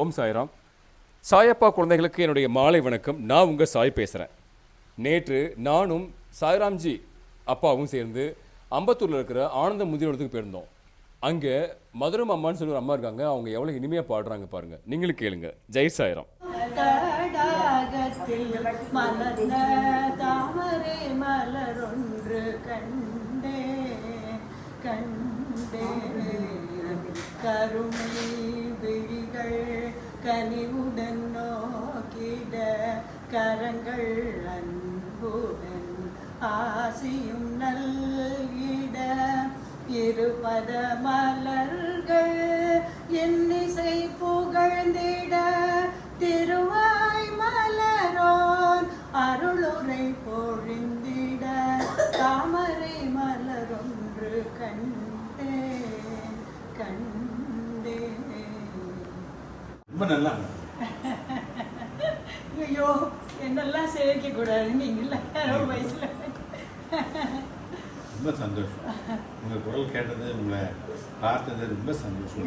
ஓம் சாய்ராம். சாயப்பா குழந்தைகளுக்கு என்னுடைய மாலை வணக்கம். நான் உங்கள் சாய் பேசுகிறேன் நேற்று நானும் சாய்ராம்ஜி அப்பாவும் சேர்ந்து அம்பத்தூரில் இருக்கிற ஆனந்த முதியோரத்துக்கு போயிருந்தோம். அங்கே மதுரம் அம்மான்னு சொல்லி ஒரு அம்மா இருக்காங்க. அவங்க எவ்வளோ இனிமையாக பாடுறாங்க பாருங்கள் நீங்களும் கேளுங்க. ஜெய் சாய்ராம். மலரொன்று கண்டே கண்டே கனிவுடன் நோக்கிட கரங்கள் அன்புடன் ஆசியும் நல்கிட இருபத மலர்கள் என்னிசை புகழ்ந்திட ரொம்ப நல்லா ஐயோ என்னெல்லாம் சேவிக்க கூடாது நீங்கள வயசுல. ரொம்ப சந்தோஷம். உங்கள் குரல் கேட்டது உங்களை பார்த்தது ரொம்ப சந்தோஷம்.